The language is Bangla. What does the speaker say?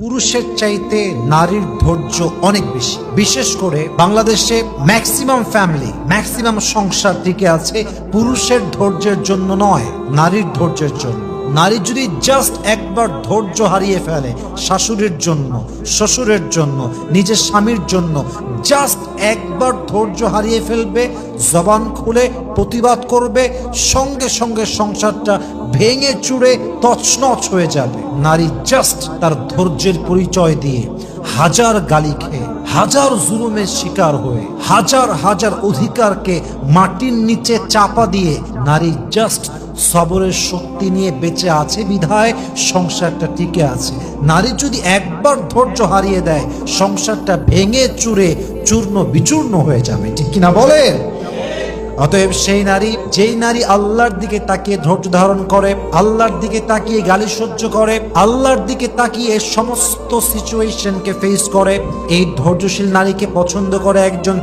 পুরুষের চাইতে নারীর ধৈর্য অনেক বেশি। বিশেষ করে বাংলাদেশে ম্যাক্সিমাম ফ্যামিলি ম্যাক্সিমাম সংসার টিকে আছে পুরুষের ধৈর্যের জন্য নয়, নারীর ধৈর্যের জন্য। নারী যদি জাস্ট একবার ধৈর্য হারিয়ে ফেলে শাশুড়ির জন্য, শ্বশুরের জন্য, নিজের স্বামীর জন্য জাস্ট একবার ধৈর্য হারিয়ে ফেলবে, জবান খুলে প্রতিবাদ করবে, সঙ্গে সঙ্গে সংসারটা ভেঙে চুড়ে তছনছ হয়ে যাবে। নারী জাস্ট তার ধৈর্যের পরিচয় দিয়ে হাজার গালি খেয়ে হাজার জুলুমের শিকার হয়ে হাজার হাজার অধিকারকে মাটির নিচে চাপা দিয়ে নারী জাস্ট সবরের শক্তি নিয়ে বেঁচে আছে বিধায়, সংসারটা টিকে আছে। নারী যদি একবার ধৈর্য হারিয়ে দেয়, সংসারটা ভেঙে চুরে চূর্ণ বিচূর্ণ হয়ে যাবে। ঠিক কিনা বলেন? অতএব সেই নারী, যেই নারী আল্লাহর দিকে তাকিয়ে ধৈর্য ধারণ করে, আল্লাহর দিকে তাকিয়ে গালি সহ্য করে, আল্লাহর দিকে তাকিয়ে সমস্ত সিচুয়েশনকে ফেস করে, এই ধৈর্যশীল নারীকে পছন্দ করে একজন